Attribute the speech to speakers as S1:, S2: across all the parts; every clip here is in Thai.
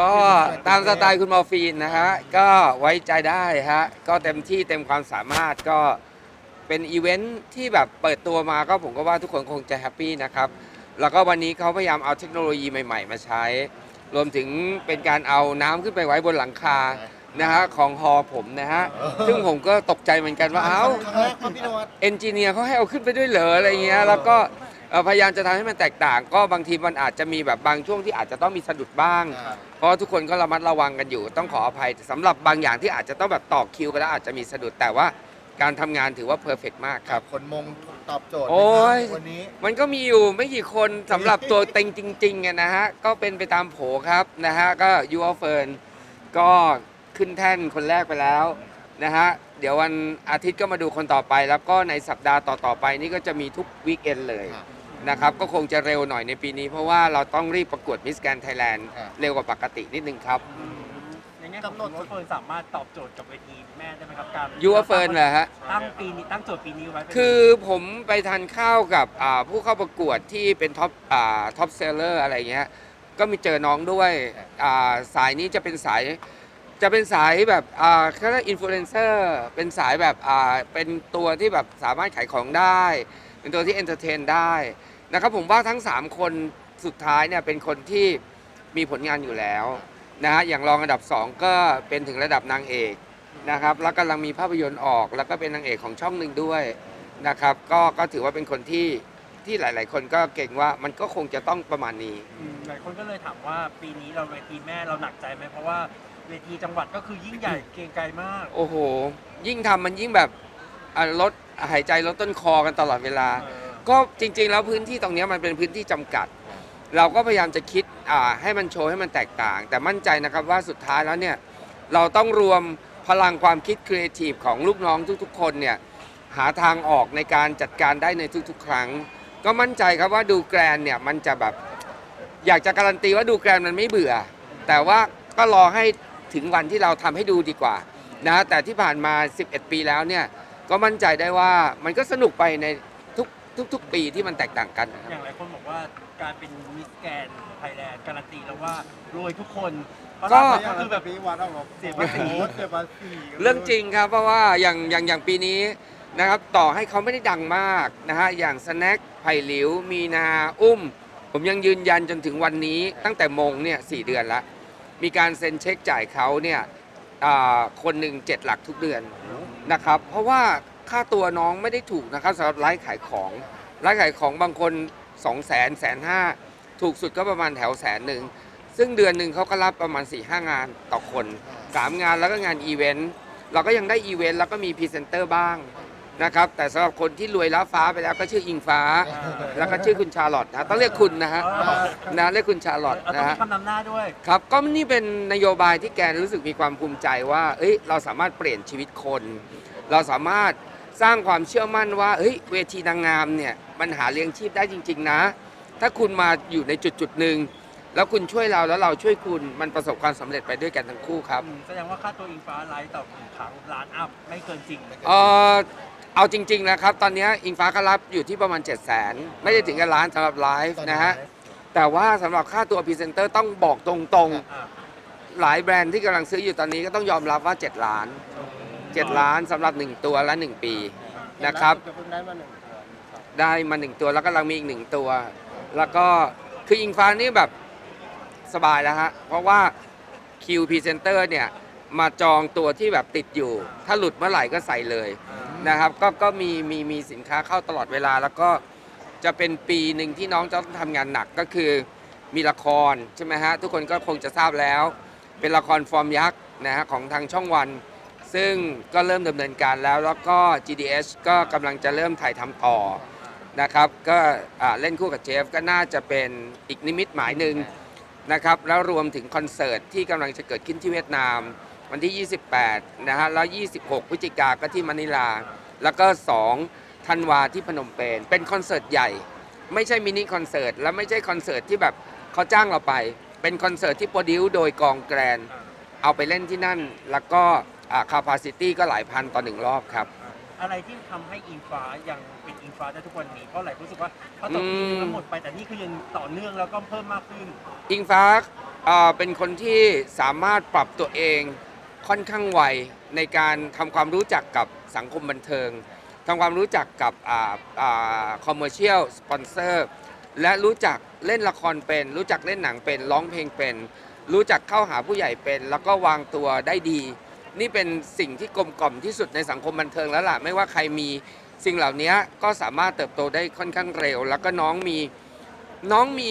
S1: ก็ตามสไตล์คุณมอร์ฟีนนะฮะ ก็ไว้ใจได้ฮะ ก็เต็มที่เต็มความสามารถก็เป็นอีเวนท์ที่แบบเปิดตัวมาก็ผมก็ว่าทุกคนคงจะแฮปปี้นะครับ แล้วก็วันนี้เขาพยายามเอาเทคโนโลยีใหม่ๆ มาใช้ รวมถึงเป็นการเอาน้ำขึ้นไปไว้บนหลังคานะฮะของฮอผมนะฮะ ซึ่งผมก็ตกใจเหมือนกันว่าเอ้า
S2: ครั้งแรกครับพี่นวัด
S1: เอนจิเนียร์เขาให้เอาขึ้นไปด้วยเหรออะไรเงี้ย แล้วก็ เอ่อพยายามจะทำให้มันแตกต่าง ก็บางทีมันอาจจะมีแบบบางช่วงที่อาจจะต้องมีสะดุดบ้าง เพราะว่าทุกคนก็ระมัดระวังกันอยู่ ต้องขออภัยสำหรับบางอย่างที่อาจจะต้องแบบต่อคิวกันแล้วอาจจะมีสะดุดแต่ว่าการทำงานถือว่าเพอร์เฟกมากครับ
S2: คนมงตอบโจทย์
S1: โอ้ย
S2: วันนี้
S1: มันก็มีอยู่ไม่กี่คนสำหรับตัวเต็งจริงๆอะนะฮะ ก็เป็นไปตามโผครับนะฮะ ก็ยูอเฟิร์นก็ขึ้นแท่นคนแรกไปแล้วนะฮะ เดี๋ยววันอาทิตย์ก็มาดูคนต่อไป แล้วก็ในสัปดาห์ต่อๆไปนี่ก็จะมีทุกวีคเอนเลย
S2: ครับ
S1: นะครับก็คงจะเร็วหน่อยในปีนี้ เพราะว่าเราต้องรีบประกวดมิสแกนไทยแลนด์
S2: ครับ
S1: เร็วกว่าปกตินิดนึงครับ
S3: ในแง่ของยูว่าเฟิร์นสามารถตอบโจทย์กับเวทีแม่ได้ไหมครับการ
S1: ยูอเฟิร์นเหรอฮะ
S3: ตั้งปีนี้ตั้งโจทย์ปีนี้ไว้เป็น
S1: คือผมไปทานข้าวกับอ่าผู้เข้าประกวดที่เป็นท็อปอ่าท็อปเซลเลอร์อะไรเงี้ย ก็มีเจอน้องด้วยอ่าสายนี้จะเป็นสาย จะเป็นสายแบบอ่าเขาเรียกอินฟลูเอนเซอร์เป็นสายแบบอ่าเป็นตัวที่แบบสามารถขายของได้ เป็นตัวที่เอนเตอร์เทนได้ นะครับผมว่าทั้ง 3 คนสุดท้ายเนี่ยเป็นคนที่มีผลงานอยู่แล้วนะฮะอย่างรองอันดับ 2 ก็เป็นถึงระดับนางเอกนะครับแล้วกำลังมีภาพยนตร์ออก แล้วก็เป็นนางเอกของช่องหนึ่งด้วยนะครับก็ก็ถือว่าเป็นคนที่ที่หลาย ๆ คนก็เก่งว่ามันก็คงจะต้องประมาณนี้
S3: อืมหลายคนก็เลยถามว่าปีนี้เราเวทีแม่เราหนักใจไหมเพราะว่าเวทีจังหวัดก็คือยิ่งใหญ่เกรียงไกรมาก
S1: โอ้โห ยิ่งทำมันยิ่งแบบอะลดหายใจลดต้นคอกันตลอดเวลา
S3: เออ
S1: ก็จริงๆ แล้วพื้นที่ตรงเนี้ยมันเป็นพื้นที่จำกัด เราก็พยายามจะคิดอ่าให้มันโชว์ให้มันแตกต่าง แต่มั่นใจนะครับว่าสุดท้ายแล้วเนี่ยเราต้องรวมพลังความคิดครีเอทีฟของลูกน้องทุกๆ คนเนี่ยหาทางออกในการจัดการได้ในทุกๆ ครั้ง ก็มั่นใจครับว่าดูแกรนเนี่ยมันจะแบบ อยากจะการันตีว่าดูแกรนมันไม่เบื่อ แต่ว่าก็รอให้ถึงวันที่เราทำให้ดูดีกว่านะแต่ที่ผ่านมา 11 ปีแล้วเนี่ยก็มั่นใจได้ว่ามันก็สนุกไปใน ทุกทุก ๆ ปีที่มันแตกต่างกันนะครับ
S3: อย่างหลายคนบอกว่าการเป็นมิสแกนไทยแลนด์การันตีแล้วว่ารวยทุกคนเพราะ
S1: ก็
S3: ล่าสุดก็คือแบบ
S2: ปีวัดเอาบอก
S3: เสียภาษี
S2: เสียภาษี
S1: เรื่องจริงครับเพราะว่าอย่างอย่างอย่างปีนี้นะครับต่อให้เขาไม่ได้ดังมากนะฮะอย่างสแน็คไผ่หลิว มีนาอุ้ม ผมยังยืนยันจนถึงวันนี้ตั้งแต่มงเนี่ยสเดือนละ มีการเซ็นเช็คจ่ายเขาเนี่ยอ่าคนหนึ่งเจ็ดหลักทุกเดือนนะครับ เพราะว่า ค่าตัวน้องไม่ได้ถูกนะครับสำหรับไลฟ์ขายของไลฟ์ขายของบางคน2 0 0 0 0 0แสนแสนห้าถูกสุดก็ประมาณแถวแสนหนึ่ง ซึ่งเดือนหนึ่งเขาก็รับประมาณ4-5หงานต่อคน 3 งานแล้วก็งานอีเวนต์เราก็ยังได้อีเวนต์แล้วก็มีพรีเซนเตอร์บ้างนะครับแต่สำหรับคนที่รวยล้าฟ้าไปแล้วก็ชื่ออิงฟ้า แล้วก็ชื่อคุณชาลอตนะต้องเรียกคุณนะฮะ
S3: อ๋อ
S1: นะเรียกคุณชาลอต
S3: เราต้อ
S1: นะ
S3: ง
S1: ฮะ
S3: มีคำนำหน้าด้วย
S1: ครับก็นี่เป็นนโยบายที่แกรู้สึกมีความภูมิใจว่า เอ้ยเราสามารถเปลี่ยนชีวิตคน เราสามารถ สร้างความเชื่อมั่นว่าเฮ้ยเวทีนางงามเนี่ยมันหาเลี้ยงชีพได้จริง ๆ นะ ถ้าคุณมาอยู่ในจุดจุดๆหนึ่งแล้วคุณช่วยเราแล้วเราช่วยคุณมันประสบความสำเร็จไปด้วยกันทั้งคู่ครับ
S3: อืมแสดงว่าค่าตัวอิงฟ้าไลฟ์ต่อหนึ่งครั้งล้านอัพไม่เกินจริง
S1: เออเอาจริงๆนะครับ ตอนนี้อิงฟ้าก็รับอยู่ที่ประมาณ 7 0 0 0 0นไม่ได้ถึงกับล้านสำหรับไลฟ์นะฮะ แต่ว่าสำหรับค่าตัวพรีเซนเตอร์ต้องบอกตรง
S3: อะ
S1: ๆหลายแบรนด์ที่กำลังซื้ออยู่ตอนนี้ก็ต้องยอมรับว่า 7 ล้าน 7 ล้านสำหรับ 1 ตัวและ 1 ปีนะครับ
S2: เพิ่งได้มาหนึ่งตัวครับ
S1: ได้มา 1 ตัวแล้วก็กำลังมีอีก 1 ตัว แล้วก็คืออิงฟ้านี่แบบสบายแล้วฮะ เพราะว่าคิวพรีเซนเตอร์เนี่ยมาจองตัวที่แบบติดอยู่ ถ้าหลุดเมื่อไหร่ก็ใส่เลยนะครับ ก็ก็มีมีมีสินค้าเข้าตลอดเวลา แล้วก็จะเป็นปีหนึ่งที่น้องจะต้องทำงานหนักก็คือมีละครใช่ไหมฮะ ทุกคนก็คงจะทราบแล้ว เป็นละครฟอร์มยักษ์นะฮะของทางช่องวัน ซึ่งก็เริ่มดำเนินการแล้ว แล้วก็ GDS ก็กำลังจะเริ่มถ่ายทำต่อนะครับก็เล่นคู่กับเจฟก็น่าจะเป็นอีกนิมิตหมายหนึ่งนะครับแล้วรวมถึงคอนเสิร์ตที่กำลังจะเกิดขึ้นที่เวียดนาม วันที่ 28 นะฮะแล้ว 26 พฤศจิกาก็ที่มะนิลา แล้วก็ 2 ธันวาที่พนมเปญเป็นคอนเสิร์ตใหญ่ ไม่ใช่มินิคอนเสิร์ตและไม่ใช่คอนเสิร์ตที่แบบเขาจ้างเราไป เป็นคอนเสิร์ตที่โปรดิวโดยกองแกรนเอาไปเล่นที่นั่นแล้วก็ คาปาซิตี้ก็หลายพันต่อหนึ่งรอบครับ
S3: อะไรที่ทำให้อิงฟ้ายังเป็นอิงฟ้าได้ทุกวันนี้เพราะหลายคนรู้สึกว่าพอตกปีนึงแล้วหมดไปแต่นี่คือยังต่อเนื่องแล้วก็เพิ่มมากขึ้น
S1: อิงฟ้าเอ่อเป็นคนที่สามารถปรับตัวเองค่อนข้างไวในการทำความรู้จักกับสังคมบันเทิงทำความรู้จักกับคอมเมอร์เชียลสปอนเซอร์และรู้จักเล่นละครเป็น รู้จักเล่นหนังเป็นร้องเพลงเป็น รู้จักเข้าหาผู้ใหญ่เป็น แล้วก็วางตัวได้ดี นี่เป็นสิ่งที่กลมกล่อมที่สุดในสังคมบันเทิงแล้วล่ะไม่ว่าใครมีสิ่งเหล่านี้ก็สามารถเติบโตได้ค่อนข้างเร็ว แล้วก็น้องมีน้องมี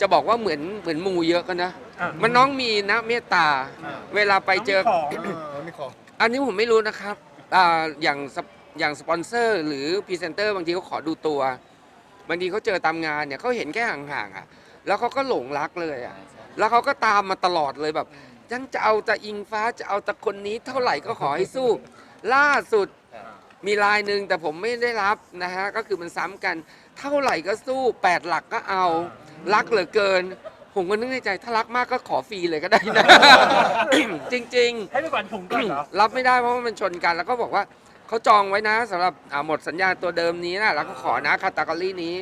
S1: จะบอกว่าเหมือนเหมือนหมูเยอะกันนะ
S3: อะ
S1: มันน้องมีนะเมตตา
S2: อ่า
S1: เวลาไปเจอ
S3: น้งมีของ
S2: เออมีของ
S1: อันนี้ผมไม่รู้นะครับอ่าอย่างสปอย่างสปอนเซอร์หรือพรีเซนเตอร์บางทีเขาขอดูตัว บางทีเขาเจอตามงานเนี่ยเขาเห็นแค่ห่างๆอะ แล้วเขาก็หลงรักเลยอะ แล้วเขาก็ตามมาตลอดเลยแบบ ยังจะเอาแต่อิงฟ้าจะเอาแต่คนนี้เท่าไหร่ก็ขอให้สู้ ล่าสุดมีลายหนึ่งแต่ผมไม่ได้รับนะฮะก็คือมันซ้ำกัน เท่าไหร่ก็สู้แปดหลักก็เอา รักเหลือเกิน ผมก็นึกในใจ ถ้ารักมากก็ขอฟรีเลยก็ได้นะ จริง ๆ
S3: ให้ไปก่อนถุงก่อนเหรอ
S1: รับไม่ได้เพราะว่ามันชนกัน แล้วก็บอกว่าเขาจองไว้นะสำหรับอ่าหมดสัญญาตัวเดิมนี้นะแล้วก็ขอนะคาตากรีนี้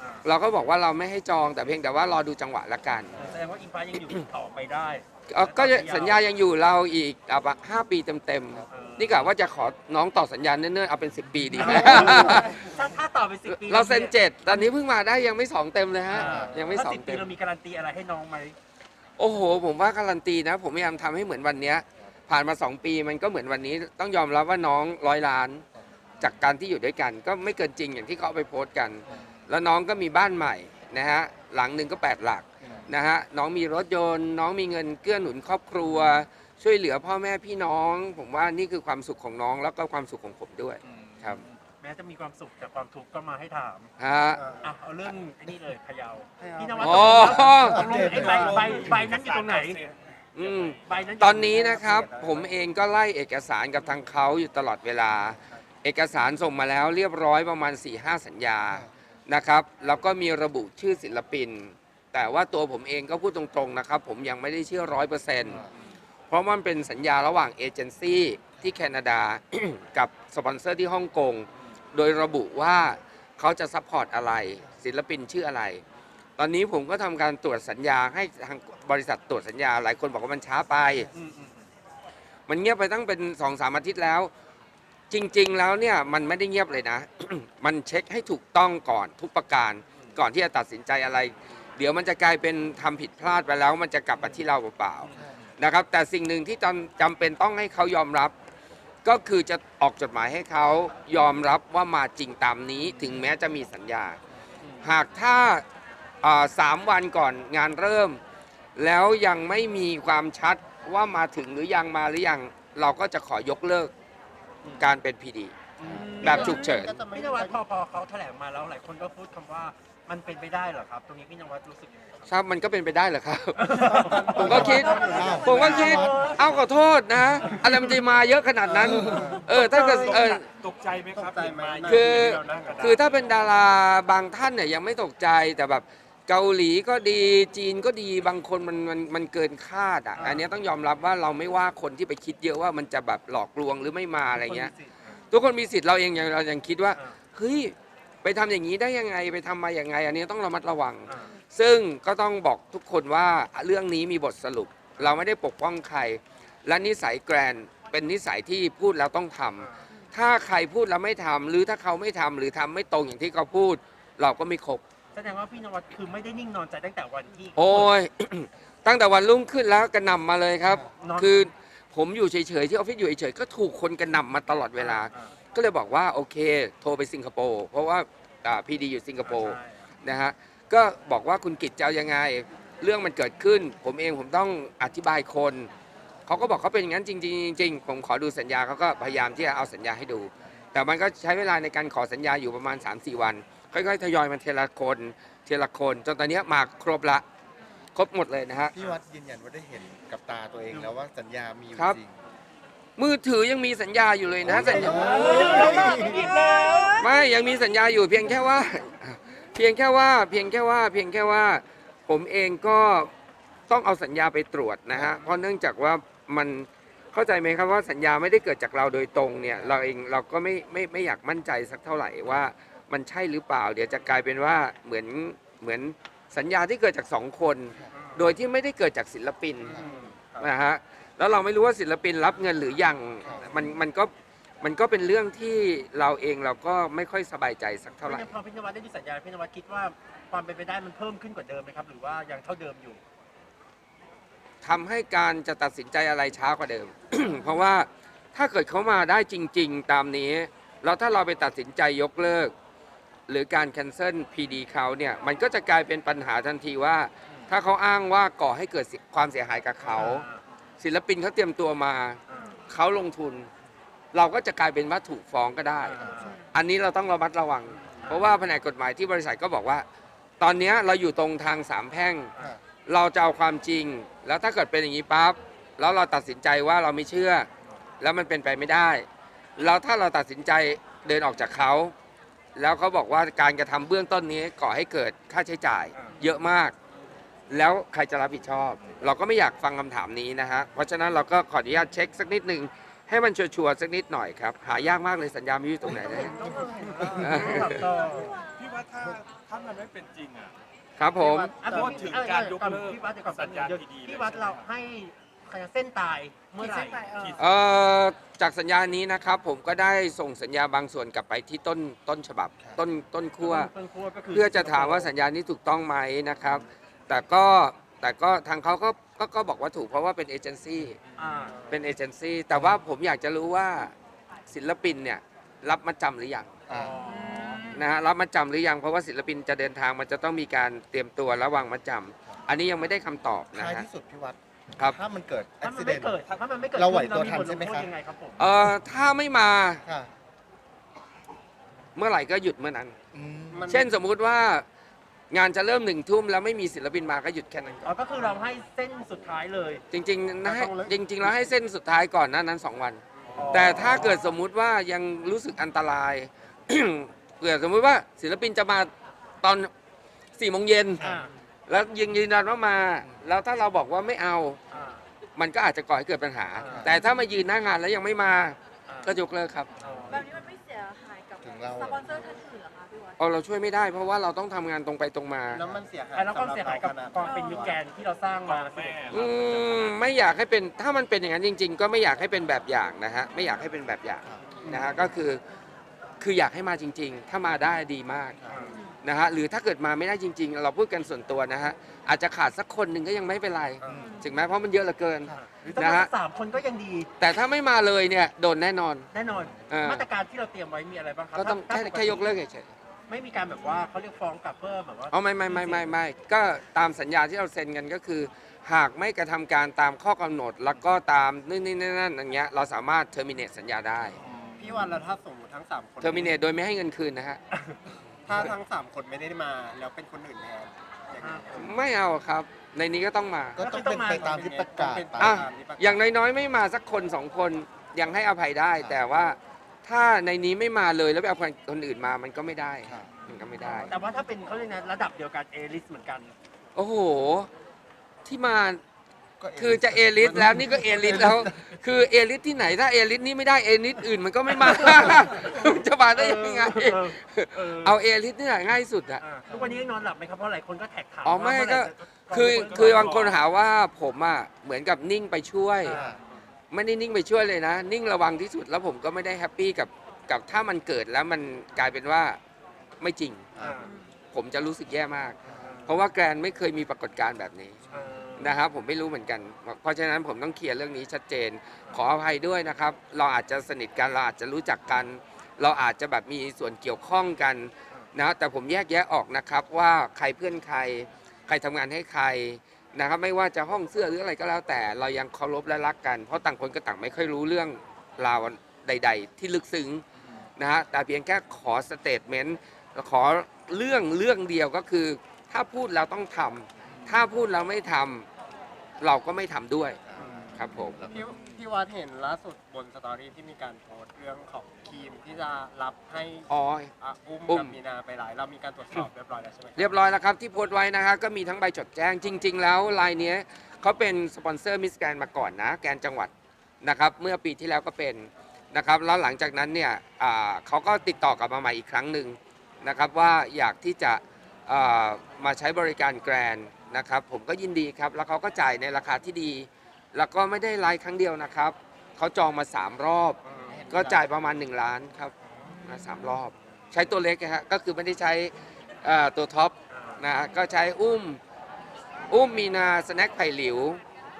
S3: อ่า
S1: เราก็บอกว่าเราไม่ให้จองแต่เพียงแต่ว่ารอดูจังหวะละกัน
S3: แสดงว่าอิงฟ้ายังอยู่ ต่อไปได้
S1: เอ่อก็สัญญายังอยู่เราอีกอะห้าปีเต็มๆนี่กะว่าจะขอน้องต่อสัญญาเนิ่นๆเอาเป็น 10 ปีดีไหม
S3: ถ้าถ้าต่อไปสิบปี
S1: เราเซ็นเจ็ดตอนนี้เพิ่งมาได้ยังไม่สองเต็มเลยฮะ
S3: อ่า
S1: ยังไม่
S3: ถ้า
S1: สอง
S3: สิบปี
S1: เต็ม
S3: เรามีการันตีอะไรให้น้องไหม
S1: โอ้โห ผมว่าการันตีนะ ผมพยายามทำให้เหมือนวันเนี้ย ผ่านมา 2 ปีมันก็เหมือนวันนี้ ต้องยอมรับว่าน้องร้อยล้าน จากการที่อยู่ด้วยกัน ก็ไม่เกินจริงอย่างที่เขาเอาไปโพสต์กัน แล้วน้องก็มีบ้านใหม่นะฮะหลังหนึ่งก็ 8 หลัก นะฮะน้องมีรถยนต์ น้องมีเงินเกื้อหนุนครอบครัว ช่วยเหลือพ่อแม่พี่น้อง ผมว่านี่คือความสุขของน้องแล้วก็ความสุขของผมด้วย ครับ
S3: แม้จะมีความสุขแต่ความทุกข์ก็มาให้ถาม
S1: ฮะ
S3: อะเอาเรื่องไอ้นี่เลยพะเยา
S2: พะเยา
S3: พี่นวัด
S1: โอ้
S3: ตกลงไอ้ใบใบใบนั้นอยู่ตรงไหน
S1: อืม
S3: ใบนั้นยู่
S1: ตอนนี้นะครับ ผมเองก็ไล่เอกสารกับทางเขาอยู่ตลอดเวลา เอกสารส่งมาแล้วเรียบร้อยประมาณ4-5สัญญานะครับ แล้วก็มีระบุชื่อศิลปิน แต่ว่าตัวผมเองก็พูดตรงๆนะครับ ผมยังไม่ได้เชื่อร้อยเปอร์เซ็นต์เพราะมันเป็นสัญญาระหว่างเอเจนซี่ที่แคนาดา กับสปอนเซอร์ที่ฮ่องกง โดยระบุว่าเขาจะซัพพอร์ตอะไร ศิลปินชื่ออะไร ตอนนี้ผมก็ทำการตรวจสัญญาให้ทางบริษัทตรวจสัญญา หลายคนบอกว่ามันช้าไป
S3: มั
S1: นเงียบไปตั้งเป็นสองสามอาทิตย์แล้ว จริง ๆ แล้วเนี่ยมันไม่ได้เงียบเลยนะ มันเช็คให้ถูกต้องก่อนทุกประการ ก่อนที่จะตัดสินใจอะไร เดี๋ยวมันจะกลายเป็นทำผิดพลาดไปแล้ว มันจะกลับมาที่เราเปล่าๆนะครับ แต่สิ่งหนึ่งที่จำจำเป็นต้องให้เขายอมรับ ก็คือจะออกจดหมายให้เขายอมรับว่ามาจริงตามนี้ถึงแม้จะมีสัญญา หากถ้าอ่าสามวันก่อนงานเริ่ม แล้วยังไม่มีความชัดว่ามาถึงหรือยังมาหรือยังเราก็จะขอยกเลิกการเป็นพีดี แบบฉุกเฉิน
S3: พี่นวัดพอพอเขาแถลงมาแล้วหลายคนก็พูดคำว่า มันเป็นไปได้เหรอครับ ตรงนี้พี่นวัดรู้สึกยังไงครับ
S1: ครับมันก็เป็นไปได้เหรอครับ ผมก็คิด ผมก็คิด เอาขอโทษนะ อะไรมันจะมาเยอะขนาดนั้น เออถ้าเกิดเออ
S4: ตกใจไหมครับ
S2: ตกใจไหม
S4: เห็นมา
S1: คือ
S4: เดี๋ยวนั่งกระดาษ
S1: คือถ้าเป็นดาราบางท่านเนี่ยยังไม่ตกใจแต่แบบเกาหลีก็ดีจีนก็ดีบางคนมันมันมันเกินคาดอะอันเนี้ยต้องยอมรับว่าเราไม่ว่าคนที่ไปคิดเยอะว่ามันจะแบบหลอกลวงหรือไม่มาอะไรเงี้ย ทุกคนมีสิทธิ์เราเองยังเรายังคิดว่า
S3: อ่า
S1: เฮ้ย ไปทำอย่างนี้ได้ยังไงไปทำมาอย่างไง อันนี้ต้องระมัดระวัง
S3: อ่า
S1: ซึ่งก็ต้องบอกทุกคนว่าเรื่องนี้มีบทสรุป เราไม่ได้ปกป้องใคร และนิสัยแกรนเป็นนิสัยที่พูดแล้วต้องทำถ้าใครพูดแล้วไม่ทำหรือถ้าเขาไม่ทำหรือทำไม่ตรงอย่างที่เขาพูด เราก็ไม่ครบ
S3: แสดงว่าพี่นวัดคือไม่ได้นิ่งนอนใจตั้งแต่วันที่
S1: โอ้ย ตั้งแต่วันรุ่งขึ้นแล้วกระหน่ำมาเลยครับ
S3: นอน
S1: คือ ผมอยู่เฉยๆที่ออฟฟิศอยู่เฉยๆก็ถูกคนกระหน่ำมาตลอดเวลา
S3: อ่า
S1: ก็เลยบอกว่าโอเค โทรไปสิงคโปร์เพราะว่าพีดีอยู่สิงคโปร์
S3: ใช่
S1: นะฮะก็บอกว่าคุณกิจจะเอายังไง เรื่องมันเกิดขึ้น ผมเองผมต้องอธิบายคนเขาก็บอกเขาเป็นอย่างนั้นจริงๆจริงๆผมขอดูสัญญาเขาก็พยายามที่จะเอาสัญญาให้ดู แต่มันก็ใช้เวลาในการขอสัญญาอยู่ประมาณ 3-4 วัน ค่อยๆทยอยมาทีละคนทีละคนจนตอนนี้มาครบละ ครบหมดเลยนะฮะ
S2: พี่วัดยืนยันว่าได้เห็นกับตาตัวเองแล้วว่าสัญญามีอยู่
S1: ครับ
S2: จริง
S1: มือถือยังมีสัญญาอยู่เลยนะสัญญา
S3: อีกแล้ว
S1: ไม่ยังมีสัญญาอยู่เพียงแค่ว่า เพียงแค่ว่าเพียงแค่ว่าเพียงแค่ว่า ผมเองก็ต้องเอาสัญญาไปตรวจนะฮะเพราะเนื่องจากว่ามันเข้าใจไหมครับว่าสัญญาไม่ได้เกิดจากเราโดยตรงเนี่ย เราเองเราก็ไม่ไม่ไม่อยากมั่นใจสักเท่าไหร่ว่ามันใช่หรือเปล่า เดี๋ยวจะกลายเป็นว่าเหมือนเหมือน สัญญาที่เกิดจากสองคน โดยที่ไม่ได้เกิดจากศิลปิน
S3: อืม
S1: นะฮะแล้วเราไม่รู้ว่าศิลปินรับเงินหรือยังมันมันก็มันก็เป็นเรื่องที่เราเองเราก็ไม่ค่อยสบายใจสักเท่าไหร่
S3: พอพี่นวัดได้ดูสัญญาพี่นวัดคิดว่าความเป็นไปได้มันเพิ่มขึ้นกว่าเดิมไหมครับ หรือว่ายังเท่าเดิมอยู่
S1: ทำให้การจะตัดสินใจอะไรช้ากว่าเดิม เพราะว่าถ้าเกิดเขามาได้จริง ๆ ตามนี้ แล้วถ้าเราไปตัดสินใจยกเลิก หรือการ cancel PD เขาเนี่ยมันก็จะกลายเป็นปัญหาทันทีว่า ถ้าเขาอ้างว่าก่อให้เกิดความเสียหายกับเขา ศิลปินเขาเตรียมตัวมาเขาลงทุน เราก็จะกลายเป็นว่าถูกฟ้องก็ได้
S3: อั
S1: นนี้เราต้องระมัดระวัง เพราะว่าแผนกกฎหมายที่บริษัทก็บอกว่า ตอนนี้เราอยู่ตรงทางสามแพร่ง
S2: ค่ะ
S1: เราจะเอาความจริง แล้วถ้าเกิดเป็นอย่างนี้ปั๊บแล้วเราตัดสินใจว่าเราไม่เชื่อ แล้วมันเป็นไปไม่ได้ แล้วถ้าเราตัดสินใจเดินออกจากเขา แล้วเขาบอกว่าการกระทำเบื้องต้นนี้ก่อให้เกิดค่าใช้จ่าย เยอะมาก แล้วใครจะรับผิดชอบ เราก็ไม่อยากฟังคำถามนี้นะฮะเพราะฉะนั้นเราก็ขออนุญาตเช็คสักนิดหนึ่งให้มันชัวร์ๆสักนิดหน่อยครับ หายากมากเลยสัญญาไม่อยู่ตรงไหนเลย
S4: พี่ว่าถ้าถ้ามันไม่เป็นจริงอะ
S1: ครับผม
S3: อะ
S4: พูดถึงการยกเลิก
S3: พี่วัดเดี๋ยวก่อน
S4: สัญญาณ
S3: เดี๋ยว
S4: ดีๆ
S3: พี่วัดเราให้ ใครเส้นตายเมื่อไหร่
S1: เอ่อจากสัญญานี้นะครับผมก็ได้ส่งสัญญาบางส่วนกลับไปที่ต้นต้นฉบับ ต้นต้นขั้ว
S3: ต้นขั้วก็คื
S1: เพื่อจะถามว่าสัญญานี้ถูกต้องไหมนะครับ แต่ก็แต่ก็ทางเขาก็ก็ก็บอกว่าถูกเพราะว่าเป็นเอเจนซี่
S3: อ่า
S1: เป็นเอเจนซี่แต่ว่าผมอยากจะรู้ว่าศิลปินเนี่ยรับมาจำหรือยัง
S2: อ่า
S1: นะฮะรับมาจำหรือยังเพราะว่าศิลปินจะเดินทางมันจะต้องมีการเตรียมตัวและวางมาจำอันนี้ยังไม่ได้คำตอบนะ
S2: ท้าย
S1: ฮะ
S2: ที่สุดพี่วัด
S1: ครับ
S2: ถ้ามันเกิดอุ
S3: ถ้า
S2: บิ
S3: มัน
S2: เห
S3: ไม่
S2: ตุ
S3: เกิดถ้ามันไม่เกิด
S2: เราไหว
S3: ขึ้
S2: ตัวทัน
S3: บท
S2: ใช่ไหม
S3: ลงโทษ
S2: ครับ
S3: ยังไงครับผม
S1: เอ่อถ้าไม่มา
S2: ค่ะ
S1: เมื่อไหร่ก็หยุดเมื่อนั้น
S2: อืม
S3: มัน
S1: เช่นสมมุติว่างานจะเริ่มหนึ่งทุ่มแล้วไม่มีศิลปินมาก็หยุดแค่นั้นก่
S3: อ๋
S1: อ
S3: อนก็คือเราให้เส้นสุดท้ายเลย
S1: จริงๆนะให้
S3: ต้องเลย
S1: จริง ๆ แล้วให้เส้นสุดท้ายก่อนหน้านั้น2วัน แต่ถ้าเกิดสมมุติว่ายังรู้สึกอันตราย เผื่อสมมุติว่าศิลปินจะมาตอน4ี่โมงเย็น
S3: อ่า
S1: แล้วยังยืนยันว่ามา แล้วถ้าเราบอกว่าไม่เอา
S3: อ่า
S1: มันก็อาจจะก่อให้เกิดปัญหา
S3: อ่า
S1: แต่ถ้ามายืนหน้างานแล้วยังไม่มา
S3: อ่า
S1: ก็ยกเลิกครับ
S3: อ๋อ
S5: แบบนี้มันไม่เสียหายกับ
S2: ถึงเรา
S5: สปอนเซอร์ท่านอื่นเหรอคะพี่วัด
S1: เอาเราช่วยไม่ได้ เพราะว่าเราต้องทำงานตรงไปตรงมา
S6: แล้วมันเสียหาย
S3: อะแล้วความ
S6: สำห
S3: เสียหายกับ
S6: รขนด
S3: ความเป็นมิตรแกรนที่เราสร้างมา
S4: แม่
S1: อืมไม่อยากให้เป็นถ้ามันเป็นอย่างนั้นจริง ๆ ก็ไม่อยากให้เป็นแบบอย่างนะฮะไม่อยากให้เป็นแบบอย่างนะฮะก็คือ คืออยากให้มาจริง ๆ ถ้ามาได้ดีมาก
S3: อ่า
S1: นะฮะหรือถ้าเกิดมาไม่ได้จริง ๆ เราพูดกันส่วนตัวนะฮะอาจจะขาดสักคนหนึ่งก็ยังไม่เป็นไร
S3: อ่า
S1: ถึงแม้เพราะมันเยอะเหลือเกิน
S3: หรือถ้า
S1: นะ
S3: มา
S1: ฮะ
S3: สามคนก็ยังดี
S1: แต่ถ้าไม่มาเลยเนี่ยโดนแน่นอน
S3: แน่นอน
S1: อ่า
S3: มาตรการที่เราเตรียมไว้มีอะไรบ้างครับ
S1: ก็ต้อง
S3: ถ้า
S1: แค่
S3: ถ้าปติ
S1: แค่ยกเลิกเฉย
S3: ไม่มีการแบบว่าเขาเรียกฟ้องกลับเพิ่มแบบว่า
S1: ๆอ๋อไม่ไม่ไม่ไม่ไม่ก็ตามสัญญาที่เราเซ็นกันก็คือ หากไม่กระทำการตามข้อกำหนดแล้วก็ตามนี่นี่นั่นนั่นอย่างเงี้ยเราสามารถเทอร์มินเนตสัญญาได้
S6: พี่วันแล้วถ้าสมมติ ทั้งสามคน
S1: เทอร์มินเนตโดยไม่ให้เงินคืนนะฮะ
S6: ถ้าทั้งสามคนไม่ได้มา แล้วเป็นคนอื่นแทนอย่างนี้
S1: ไม่เอาครับ ในนี้ก็ต้องมา
S2: ก็ต้องเป็นไปตามที่ประกาศ
S6: เป็น
S2: ไป
S6: ไป
S1: อะ
S6: ตามที่ประกาศ
S1: อย่างน้อยๆ ไม่มาสักคนสองคนยังให้อภัยได้ แต่ว่าถ้าในนี้ไม่มาเลยแล้วไปเอาคนอื่นมามันก็ไม่ได้
S2: ครับ
S1: มันก็ไม่ได้
S3: แต่ว่าถ้าเป็นเขาเรียกนะระดับเดียวกันเอลิสเหมือนกัน
S1: โอ้โห ที่มา
S2: ก็เคื
S1: อจะเอลิสแล้วนี่ก็เอลิสแล้ว คือเอลิสที่ไหนถ้าเอลิสนี่ไม่ได้เอลิสอื่นมันก็ไม่มา จะมาได้ยังไง
S3: เออเออ
S1: เอาเอลิสนี่แหละง่ายสุดอะ
S3: อ่าทุกวันนี้ยังนอนหลับไหมครับ เพราะหลายคนก็แท็กถาม
S1: อ๋อไม่
S3: ว่าเอ
S1: ก็
S3: ไหร่จะ
S1: คือ
S3: จะ
S1: คือบางคนหาว่าผมอะเหมือนกับนิ่งไปช่วย
S2: อ่า
S1: ไม่ได้นิ่งไปช่วยเลยนะ นิ่งระวังที่สุดแล้วผมก็ไม่ได้แฮปปี้กับกับถ้ามันเกิดแล้วมันกลายเป็นว่าไม่จริง
S3: อ่า
S1: ผมจะรู้สึกแย่มาก เพราะว่าแกรนไม่เคยมีปรากฏการณ์แบบนี้
S3: อ่า
S1: นะครับผมไม่รู้เหมือนกัน เพราะฉะนั้นผมต้องเคลียร์เรื่องนี้ชัดเจน ขออภัยด้วยนะครับ เราอาจจะสนิทกันเราอาจจะรู้จักกัน เราอาจจะแบบมีส่วนเกี่ยวข้องกันนะแต่ผมแยกแยะออกนะครับว่าใครเพื่อนใคร ใครทำงานให้ใครนะครับไม่ว่าจะห้องเสื้อหรืออะไรก็แล้วแต่เรายังเคารพและรักกัน เพราะต่างคนก็ต่างไม่ค่อยรู้เรื่องราวใด ๆ ที่ลึกซึ้งนะฮะแต่เพียงแค่ขอสเตทเมนต์ขอเรื่องเรื่องเดียวก็คือ ถ้าพูดแล้วต้องทำถ้าพูดแล้วไม่ทำ เราก็ไม่ทำด้วยครับผม
S6: พี่พี่วัดเห็นล่าสุดบนสตอรี่ที่มีการโพสต์เรื่องของครีมที่จะรับให้
S1: อ๋อ
S6: อะอุ้ม
S1: อุ้ม
S6: กับมีนาไปหลาย เรามีการตรวจสอบเรียบร้อยแล้วใช่ไหมคบ
S1: เรียบร้อยแล้วครับที่โพสต์ไว้นะครับก็มีทั้งใบจดแจ้งจริง ๆ แล้วลายเนี้ยเขาเป็นสปอนเซอร์มิสแกนมาก่อนนะ แกนจังหวัดนะครับเมื่อปีที่แล้วก็เป็นนะครับแล้วหลังจากนั้นเนี่ยอ่าเขาก็ติดต่อกลับมาใหม่อีกครั้งหนึ่งนะครับว่าอยากที่จะอ่ามาใช้บริการแกรน นะครับผมก็ยินดีครับ แล้วเขาก็จ่ายในราคาที่ดี แล้วก็ไม่ได้ไลฟ์ครั้งเดียวนะครับ เขาจองมา 3 รอบ ก็จ่ายประมาณ 1 ล้านครับมาสามรอบ ใช้ตัวเล็กนะฮะก็คือไม่ได้ใช้เอ่อตัวท็อปนะฮะก็ใช้อุ้ม อุ้มมีนาสแน็คไผ่หลิว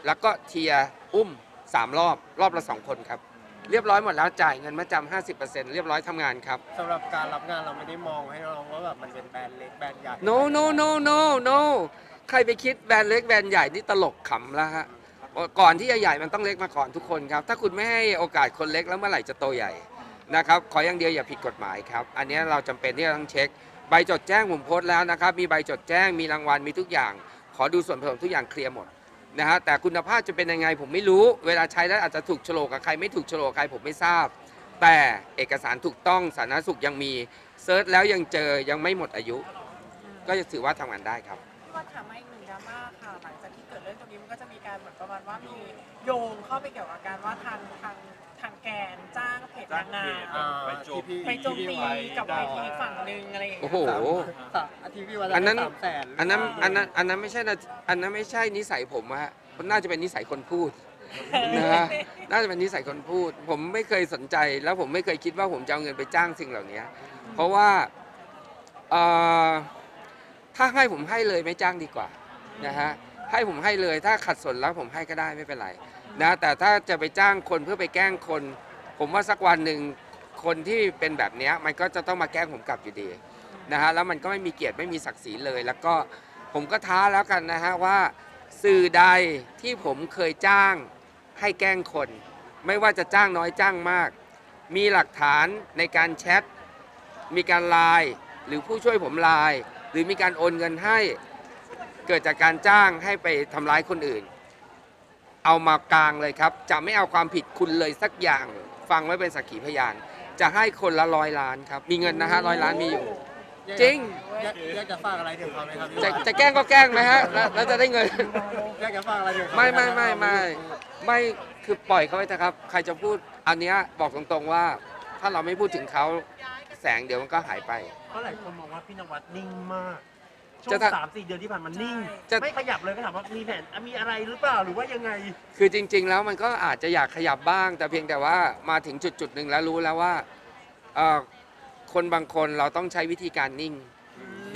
S1: แล้วก็เทียอุ้ม 3 รอบ รอบละ 2 คนครับ เรียบร้อยหมดแล้วจ่ายเงินมาจำ50%เรียบร้อยทำงานครับ
S6: สำหรับการรับงานเราไม่ได้มองให้เราว่าแบบมันเป็นแบรนด์เล็กแบรนด์ใหญ่
S1: no no no no no ใครไปคิดแบรนด์เล็กแบรนด์ใหญ่นี่ตลกขำแล้วฮะก่อนที่จะใหญ่มันต้องเล็กมาก่อนทุกคนครับ ถ้าคุณไม่ให้โอกาสคนเล็กแล้วเมื่อไหร่จะโตใหญ่นะครับขออย่างเดียวอย่าผิดกฎหมายครับ อันนี้เราจำเป็นที่จะต้องเช็ค ใบจดแจ้งผมโพสต์แล้วนะครับ มีใบจดแจ้งมีรางวัลมีทุกอย่าง ขอดูส่วนผสมทุกอย่างเคลียร์หมดนะฮะแต่คุณภาพจะเป็นยังไงผมไม่รู้ เวลาใช้แล้วอาจจะถูกโฉลกกับใครไม่ถูกโฉลกใครผมไม่ทราบ แต่เอกสารถูกต้องสาธารณสุขยังมีเซิร์ชแล้วยังเจอยังไม่หมดอายุ ก็จะถือว่าทำงานได้ครับ
S7: พี่วัดถามมาอีกหนึ่งดราม่าค่ะ หลังจากที่เกิดเรื่องตรงนี้มันก็จะมีการเหมือนประมาณว่ามีโยงเข้าไปเกี่ยวกับการว่าทางทางทางแกนจ้างเพจนางงาม
S6: อ่า
S4: ไปโจม
S6: ที่พี่
S7: ไปโจมตี
S6: ที่พี่ไว้
S7: กับไวทีฝั่งหนึ่งอะไรอย่าง
S1: โอ้
S7: เงี้ย
S1: โห
S6: สามอาทิตย์พี่วันละ
S1: อันนั้น
S6: สามแสน
S1: อันนั้นอันนั้นอันนั้นไม่ใช่นะอันนั้นไม่ใช่นิสัยผมอะมันน่าจะเป็นนิสัยคนพูดนะฮะน่าจะเป็นนิสัยคนพูด ผมไม่เคยสนใจ แล้วผมไม่เคยคิดว่าผมจะเอาเงินไปจ้างสิ่งเหล่านี้เพราะว่าเอ่อ ถ้าให้ผมให้เลยไม่จ้างดีกว่านะฮะให้ผมให้เลยถ้าขัดสนแล้วผมให้ก็ได้ไม่เป็นไรนะแต่ถ้าจะไปจ้างคนเพื่อไปแกล้งคน ผมว่าสักวันหนึ่งคนที่เป็นแบบนี้มันก็จะต้องมาแกล้งผมกลับอยู่ดีนะฮะแล้วมันก็ไม่มีเกียรติไม่มีศักดิ์ศรีเลย แล้วก็ผมก็ท้าแล้วกันนะฮะว่าสื่อใดที่ผมเคยจ้างให้แกล้งคน ไม่ว่าจะจ้างน้อยจ้างมาก มีหลักฐานในการแชทมีการไลน์หรือผู้ช่วยผมไลน์ หรือมีการโอนเงินให้เกิดจากการจ้างให้ไปทำร้ายคนอื่น เอามากลางเลยครับ จะไม่เอาความผิดคุณเลยสักอย่าง ฟังไว้เป็นสักขีพยาน จะให้คนละร้อยล้านครับ มีเงินนะฮะร้อยล้านมีอยู่ จริง
S6: อยากอยากจะฝากอะไรถึงเขาไหมครับพี่
S1: จะ
S6: วัน
S1: จะแกล้งก็แกล้งไหมฮะแล้วแล้วจะได้เงิน
S6: อยากจะฝากอะไรถึงเขาห
S1: ไม่ไม่ไม่ไม่ไม่คือปล่อยเขาไปเถอะครับ ใครจะพูดอันเนี้ยบอกตรงๆว่า ถ้าเราไม่พูดถึงเขาแสงเดี๋ยวมันก็หายไป
S3: เพราะหลายคนมองว่าพี่นวัดนิ่งมาก ช่ว
S1: จะ
S3: ง
S1: ทำ
S3: สามสี่เดือนที่ผ่านมานิ่ง
S1: จะ
S3: ไม่ขยับเลยก็ถามว่ามีแผนอะมีอะไรหรือเปล่าหรือว่ายังไง
S1: คือจริง ๆ แล้วมันก็อาจจะอยากขยับบ้าง แต่เพียงแต่ว่ามาถึงจุดจุดๆหนึ่งแล้วรู้แล้วว่าเอ่อคนบางคนเราต้องใช้วิธีการนิ่ง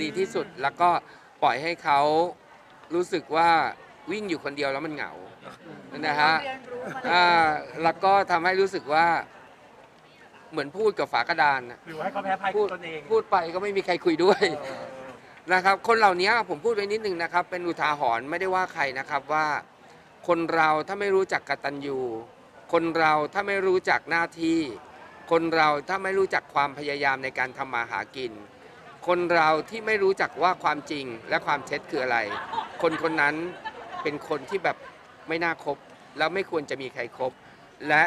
S1: ดีที่สุด แล้วก็ปล่อยให้เขารู้สึกว่าวิ่งอยู่คนเดียวแล้วมันเหงานะฮะ
S5: เรียนรู้มา
S1: อ่าแล้วก็ทำให้รู้สึกว่า เหมือนพูดกับฝากระดานน่ะ
S3: หรือว่าให้เขาแพ้ภัย
S1: พูด
S3: ตนเอง
S1: พูดไปก็ไม่มีใครคุยด้วยนะครับคนเหล่านี้ผมพูดไว้นิดนึงนะครับ เป็นอุทาหรณ์ไม่ได้ว่าใครนะครับว่า คนเราถ้าไม่รู้จักกตัญญูคนเราถ้าไม่รู้จักหน้าที่ คนเราถ้าไม่รู้จักความพยายามในการทำมาหากิน คนเราที่ไม่รู้จักว่าความจริงและความเท็จคืออะไร คนคนนั้นเป็นคนที่แบบไม่น่าคบแล้วไม่ควรจะมีใครครบและ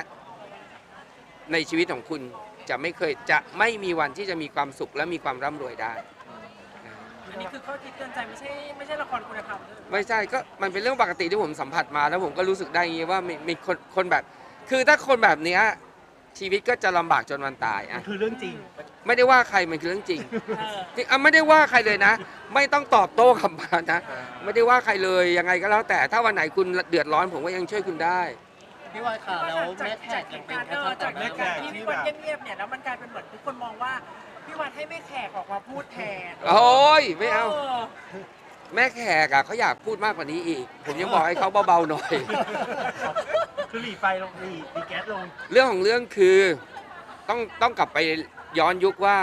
S1: ในชีวิตของคุณจะไม่เคยจะไม่มีวันที่จะมีความสุขและมีความร่ำรวยได้
S7: อันนี้คือข้อคิดเตือนใจไม่ใช่ไม่ใช่ละครคุณธรรมด้วย
S1: ไม่ใช่ก็มันเป็นเรื่องปกติที่ผมสัมผัสมาแล้วผมก็รู้สึกได้อย่างงี้ว่ามีมีคนคนแบบ คือถ้าคนแบบเนี้ยชีวิตก็จะลำบากจนวันตาย
S3: มั
S1: อะ
S3: นคือเรื่องจริง
S1: ไม่ได้ว่าใครมันคือเรื่องจริง
S7: เออ
S1: จริงอะไม่ได้ว่าใครเลยนะ ไม่ต้องตอบโต้กลับมานะ ไม่ได้ว่าใครเลยยังไงก็แล้วแต่ถ้าวันไหนคุณเดือดร้อนผมก็ยังช่วยคุณได้
S6: พี่วันค่ะแล้วแม่แขก
S7: เห
S6: ยัง
S7: ตุ
S6: เป็น
S7: การณ์
S6: แค่
S7: เออ
S6: ทา
S7: จาก
S6: ส
S7: เห
S6: แม่
S7: ตุ
S6: แข
S7: การ
S6: ก
S7: ณ์ที่พี่วันเงียบๆเนี่ยแล้วมันกลายเป็นเหมือนทุกคนมองว่าพี่วันให้แม่แขกออกมาพูดแทน
S1: โอ้ยไม่เอา
S7: อ
S1: แม่แขกอะเขาอยากพูดมากกว่านี้อีก ผมยังบอกให้เขาเบาๆหน่อย
S3: คือหลีไฟลงหลีหลีแก๊สลง
S1: เรื่องของเรื่องคือต้องต้องกลับไปย้อนยุคว่า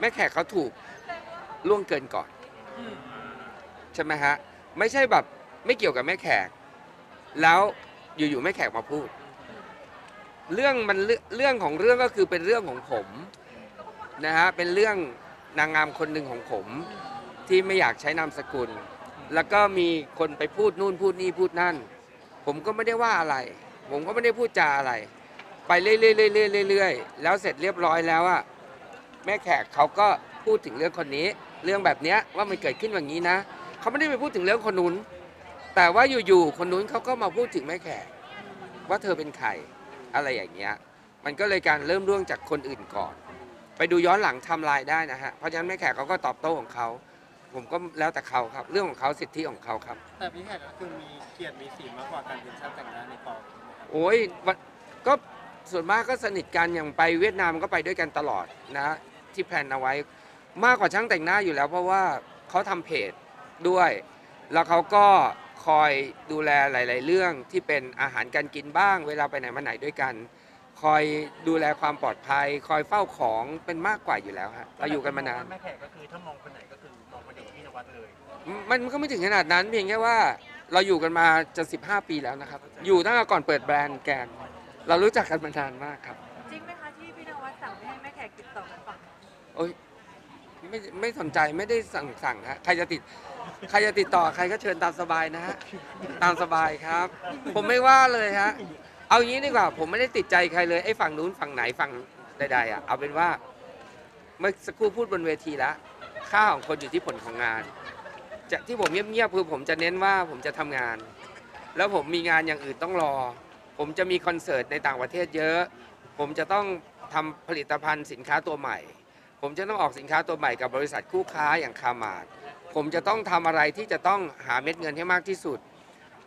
S1: แม่แขกเขาถูกล่วงเกินก่อน
S7: อืม
S1: ใช่ไหมฮะ ไม่ใช่แบบไม่เกี่ยวกับแม่แขก แล้วอยู่ๆแม่แขกมาพูด เรื่องมันเรื่องเรื่องของเรื่องก็คือเป็นเรื่องของผมนะฮะเป็นเรื่องนางงามคนหนึ่งของผม ที่ไม่อยากใช้นามสกุล แล้วก็มีคนไปพูดนู่นพูดนี่พูดนั่น ผมก็ไม่ได้ว่าอะไร ผมก็ไม่ได้พูดจาอะไร ไปเรื่อยๆเรื่อยๆเรื่อยๆแล้วเสร็จเรียบร้อยแล้วอะแม่แขกเขาก็พูดถึงเรื่องคนนี้ เรื่องแบบเนี้ยว่ามันเกิดขึ้นแบบนี้นะเขาไม่ได้ไปพูดถึงเรื่องคนนู้น แต่ว่าอยู่ๆคนนู้นเขาก็มาพูดถึงแม่แขกว่าเธอเป็นใครอะไรอย่างเงี้ยมันก็เลยการเริ่มร่วงจากคนอื่นก่อน ไปดูย้อนหลังไทำลายได้นะฮะเพราะฉะนั้นแม่แขกเขาก็ตอบโต้ของเขาผมก็แล้วแต่เขาครับ เรื่องของเขาสิทธิของเขาครับ
S6: แต่พี่แขกก็คือมีเกียรติมีศีลมากกว่าการเป็นช่างแต่งหน้าในกองใช่ไหมครับ
S1: โอ้ยวันก็ส่วนมากก็สนิทกันอย่างไปเวียดนามก็ไปด้วยกันตลอดนะ ที่แพลนเอาไว้มากกว่าช่างแต่งหน้าอยู่แล้ว เพราะว่าเขาทำเพจด้วย แล้วเขาก็ คอยดูแลหลาย ๆ เรื่องที่เป็นอาหารการกินบ้าง เวลาไปไหนมาไหนด้วยกัน คอยดูแลความปลอดภัย คอยเฝ้าของเป็นมากกว่าอยู่แล้วฮะเราอยู่กันมานาน
S3: แม่แขกก็คือถ้ามองคนไหนก็คือมองคนเดียวกับพี่นวัดเลย
S1: มันก็ไม่ถึงขนาดนั้นเพียงแค่ว่าเราอยู่กันมาจะ 15 ปีแล้วนะครับ อยู่ตั้งแต่ก่อนเปิดแบรนด์แกน เรารู้จักกันมานานมากครับ
S5: จริงไหมคะที่พี่นวัดสั่งไม่ให้แม่แขกติดต่อกันฝั่ง
S1: โอ้ยไม่ไม่สนใจไม่ได้สั่งสั่งฮะใครจะติด ใครจะติดต่อใครก็เชิญตามสบายนะฮะตามสบายครับ ผมไม่ว่าเลยฮะเอางี้ดีกว่า ผมไม่ได้ติดใจใครเลยไอ้ฝั่งนู้นฝั่งไหนฝั่งใดๆอะเอาเป็นว่า เมื่อสักครู่พูดบนเวทีแล้วค่าของคนอยู่ที่ผลของงานจะที่ผมเงียบๆคือผมจะเน้นว่าผมจะทำงาน แล้วผมมีงานอย่างอื่นต้องรอ ผมจะมีคอนเสิร์ตในต่างประเทศเยอะ ผมจะต้องทำผลิตภัณฑ์สินค้าตัวใหม่ ผมจะต้องออกสินค้าตัวใหม่กับบริษัทคู่ค้าอย่างคามาด ผมจะต้องทำอะไรที่จะต้องหาเม็ดเงินให้มากที่สุด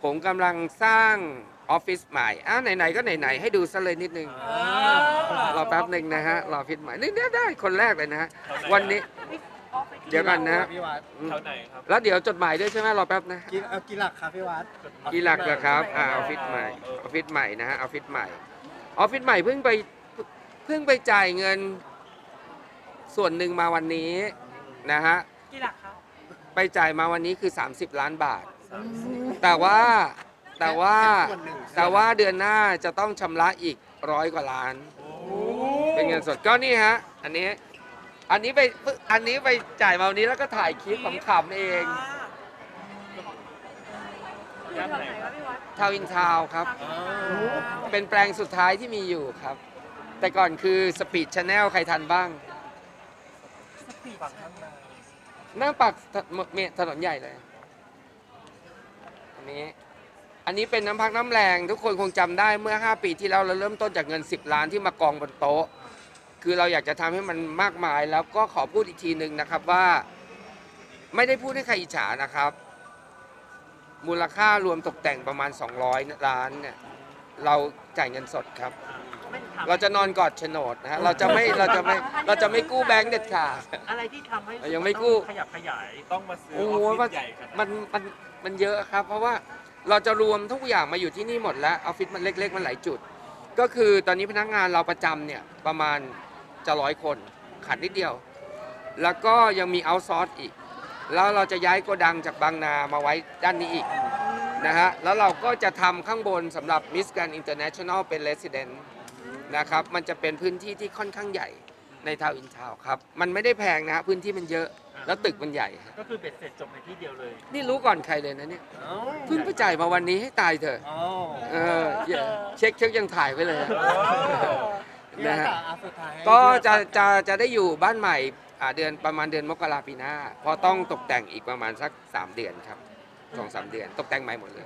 S1: ผมกำลังสร้างออฟฟิศใหม่อะไหนๆก็ไหนๆให้ดูซะเลยนิดนึง รอแป๊บหนึ่งนะฮะ รอออฟฟิศใหม่นี่ได้ได้คนแรกเลยนะฮะ วันนี้
S5: ออฟฟิศ
S1: เดี๋ยวก่อนนะ
S6: พี่วัด
S1: อืม
S4: แถวไหนครับ
S1: แล้วเดี๋ยวจดหมายด้วยใช่ไหมรอแป๊บนะ
S6: กินเอากินหลักครับพี่วัด
S1: กี่หลักเหรอครับ อ่าออฟฟิศใหม่ ออฟฟิศใหม่นะฮะ ออฟฟิศใหม่ ออฟฟิศใหม่เพิ่งไป เพิ่งไปจ่ายเงิน ส่วนหนึ่งมาวันนี้นะฮะ
S7: กี่หลักคะ
S1: ไปจ่ายมาวันนี้คือ 30 ล้านบาท แต่ว่าแต่ว่า
S6: ส่วนหนึ่ง
S1: แต่ว่าเดือนหน้าจะต้องชำระอีกร้อยกว่าล้าน เป็นเงินสดก็นี่ฮะ อันนี้ อันนี้ไปอันนี้ไปจ่ายมาวันนี้แล้วก็ถ่ายคลิปขำๆเอง
S5: อยู่แถวไหนวะพี่วัด
S1: ทาวอินทาวครับ เป็นแปลงสุดท้ายที่มีอยู่ครับ แต่ก่อนคือสปีดชาแนลใครทันบ้างห น้าปากเมถนนใหญ่เลย อันนี้ อันนี้เป็นน้ำพักน้ำแรงทุกคนคงจำได้เมื่อ 5 ปีที่แล้วเราเริ่มต้นจากเงิน 10 ล้านที่มากองบนโต๊ะ คือเราอยากจะทำให้มันมากมาย แล้วก็ขอพูดอีกทีหนึ่งนะครับว่า ไม่ได้พูดให้ใครอิจฉานะครับ มูลค่ารวมตกแต่งประมาณ 200 ล้านเนี่ยเราจ่ายเงินสดครับ เราจะนอนกอดโฉนดนะฮะเราจะไม่เราจะไม่เราจะไม่กู้แบงค์เด็ดขาด
S3: อะไรที่ทำให้
S1: ยังไม่กู้
S3: ขยับขยาย
S4: ต้องมาซื้อ
S1: โอ้
S4: อ
S1: โห
S4: อฟ
S1: มั
S4: ฟิ
S1: น
S4: ศใหญ่ขนาด
S1: มันมันมันเยอะครับ เพราะว่าเราจะรวมทุกอย่างมาอยู่ที่นี่หมดแล้วออฟฟิศมันเล็ก ๆ มันหลายจุด ก็คือตอนนี้พนักงานเราประจำเนี่ยประมาณจะร้อยคนขาดนิดเดียว แล้วก็ยังมีเอาซอร์สอีก แล้วเราจะย้ายโกดังจากบางนามาไว้ด้านนี้อีกนะฮะแล้วเราก็จะทำข้างบนสำหรับ Miss Grand International เป็น Resident นะครับมันจะเป็นพื้นที่ที่ค่อนข้างใหญ่ในทาวน์อินทาวน์ครับ มันไม่ได้แพงนะฮะพื้นที่มันเยอะแล้วตึกมันใหญ่ฮะ
S3: ก็คือเบ็ดเสร็จจบในที่เดียวเลย
S1: นี่รู้ก่อนใครเลยนะเนี่ย
S6: เอ้า
S1: เพิ่งไปจ่ายมาวันนี้ให้ตายเถอะ
S6: เอ้า
S1: เอออย่าเช็คเช็คยังถ่ายไว้เลยอะ
S6: พี่
S1: นะ
S6: วัด
S1: ฮะ
S6: จ๋าอะสุดท้ายให้
S1: ก็
S6: พี่วัด
S1: จะจะจะได้อยู่บ้านใหม่อ่าเดือนประมาณเดือนมกราปีหน้าเพราะต้องตกแต่งอีกประมาณสัก 3 เดือนครับสองสามเดือน ตกแต่งใหม่หมดเลย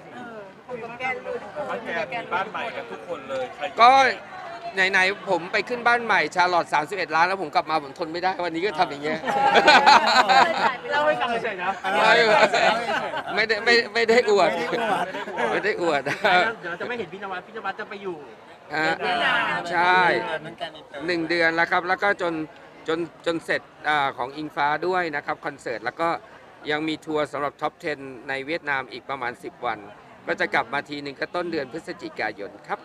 S5: ผมกับแกนรู้ทุกคน
S4: บ้านแกมีบ้านใหม่กันทุกคนเลยใครอยู่
S1: ก็
S4: แไห
S1: นๆผมไปขึ้นบ้านใหม่ชาลอต31 ล้านแล้วผมกลับมาผมทนไม่ได้วันนี้ก็ทำอย่างเงี้ย
S5: เลยจ่ายไปแล้
S3: เล่าวให้ฟังเฉยๆนะ
S6: เออ
S1: ไม่ได้ไม่ไม่ได้อวดไม่ได้อวด
S3: เดี๋ยวเราจะไม่เห็นพี่นวัดพี่นวัดจะไปอยู่
S1: ฮะ
S3: เวียดนาม
S1: ใช่
S6: นั่นการอินเตอร์
S1: หนึ่งเดือนแล้วครับแล้วก็จนจนจนเสร็จอาของอิงฟ้าด้วยนะครับคอนเสิร์ตแล้วก็ยังมีทัวร์สำหรับท็อป 10 ในเวียดนามอีกประมาณ 10 วัน ก็จะกลับมาทีหนึ่งก็ต้นเดือนพฤศจิกายนครับก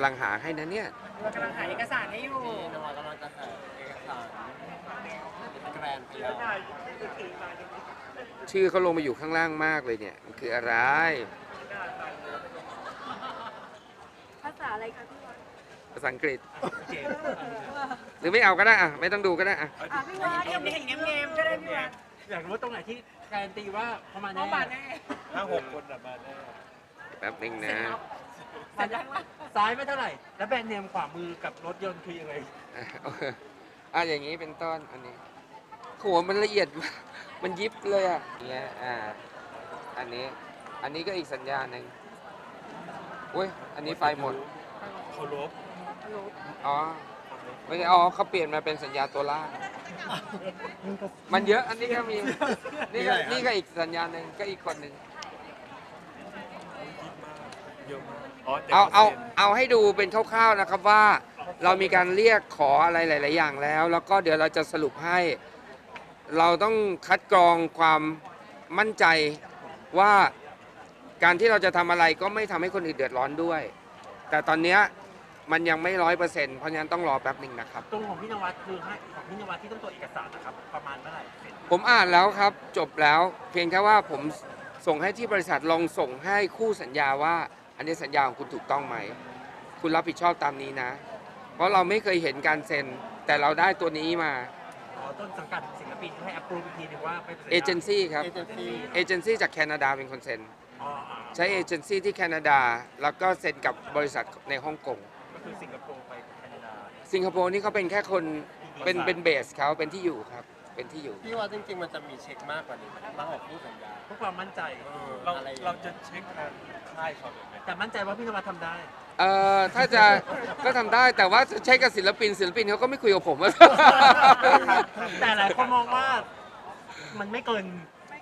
S1: ำลังหาให้นะเนี่ย
S7: เรากำลังหาเอกสารให้อยู่
S6: พี่นวัดกำลังจะหาเอกสารแกรนด์พยา
S1: ชื่อเขาลงมาอยู่ข้างล่างมากเลยเนี่ยมันคืออะไร
S5: ภาษาอะไรคะพี่วัด
S1: ภาษาอังกฤษ หรือไม่เอาก็ได้อะไม่ต้องดูก็ได้อะ
S5: อะพี่วัด
S7: เงียบเงียบเงียบเงียบก็ได้พี่วัด
S3: อยากรู้ว่าตรงไหนที่การันตีว่าประมาณ
S7: น้องบาทแน่
S4: ห้าหกคนอะมาแน่
S1: แป๊บนึงนะ
S7: เสร็จแล้วว่า
S3: ซ้ายไม่เท่าไหร่ แล้วแบรนด์เนมขวามือกับรถยนต์คือยังไง
S1: อะอะอย่างนี้เป็นต้นอันนี้หัวมันละเอียดมากมันยิบเลยอะเนี่ยอ่าอันนี้อันนี้ก็อีกสัญญาณหนึ่งอุ้ยอันนี้ไฟหมด
S4: เคารพ
S1: อ๋อไม่ใช่อ๋อเขาเปลี่ยนมาเป็นสัญญาตัวล่าง
S4: เมั
S1: นเยอะอันนี้ก็มีนี่ก็นี่ก็อีกสัญญาณหนึ่งก็อีกคนหนึ่ง
S4: เยอะมากอ๋อจ็ด
S1: เอาเอา
S4: ปร์ซ็นต์
S1: เอาให้ดูเป็นคร่าวๆนะครับว่าเรามีการเรียกขออะไรหลาย ๆ อย่างแล้ว แล้วก็เดี๋ยวเราจะสรุปให้ เราต้องคัดกรองความมั่นใจว่าการที่เราจะทำอะไรก็ไม่ทำให้คนอื่นเดือดร้อนด้วย แต่ตอนเนี้ยมันยังไม่ร้อยเปอร์เซ็นต์เพราะฉะนั้นต้องรอแป๊บหนึ่งนะครับ
S3: ตรงของพี่นวัดคือให้ของพี่นวัดที่ต้องตัวจเอกสารนะครับ ประมาณเมื่อไหร่เสร็จ
S1: ผมอ่านแล้วครับจบแล้ว เพียงแค่ว่าผมส่งให้ที่บริษัทลองส่งให้คู่สัญญาว่า อันนี้สัญญาของคุณถูกต้องไหม คุณรับผิดชอบตามนี้นะ เพราะเราไม่เคยเห็นการเซ็น แต่เราได้ตัวนี้มา
S3: อ๋อต้นสังกัดศิลปินให้อัปรูปอีกทีหนึงว่าไปซ็น
S1: เอเจนซี่ครับ
S6: เอเจนซี่
S1: เอเจนซี่จากแคนาดาเป็นคนเซ็น
S3: อ๋ออ๋อ
S1: ใช้เอเจนซี่ที่แคนาดา แล้วก็เซ็นกับบริษัทในฮ่องกง
S3: ก็คือสิงคโปร์ไปแคนาดา
S1: สิงคโปร์นี่เขาเป็นแค่คน เป็นเป็นเบสเขาเป็นที่อยู่ครับ เป็นที่อยู่
S6: พี่ว่าจริงๆ มันจะมีเช็คมากกว่านี้ไหมมากกว่าคู่สัญญา
S3: เพื่อความมั่นใจ
S6: เออ
S4: เรา
S6: อะไรอย่ง
S4: เรา
S6: งี้ย
S4: จะเช็คทางค่ายเขาเลยไหม
S3: แต่มั่นใจว่าพี่นวัดทำได้
S1: เอ่อถ้าจะก็ทำได้แต่ว่าจะใช้กับศิลปินศิลปินเขาก็ไม่คุยกับผม
S3: แต่หลายคนมองว่ามันไม่เกิน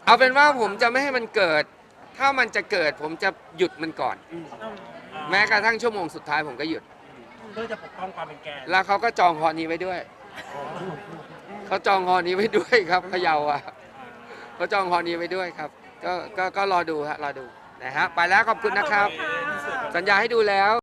S1: เอาเป็นว่าผมจะไม่ให้มันเกิด ถ้ามันจะเกิดผมจะหยุดมันก่อน แม้กระทั่งชั่วโมงสุดท้ายผมก็หยุด
S3: เพื่อจะปกป้องความเป็นแกน
S1: แล้วเขาก็จองฮอนี้ไว้ด้วย เขาจองฮอนี้ไว้ด้วยครับเขยาอะเขาจองฮอนี้ไว้ด้วยครับ ก็ก็ก็รอดูฮะรอดูนะฮะไปแล้วขอบคุณนะครับ สัญญาให้ดูแล้ว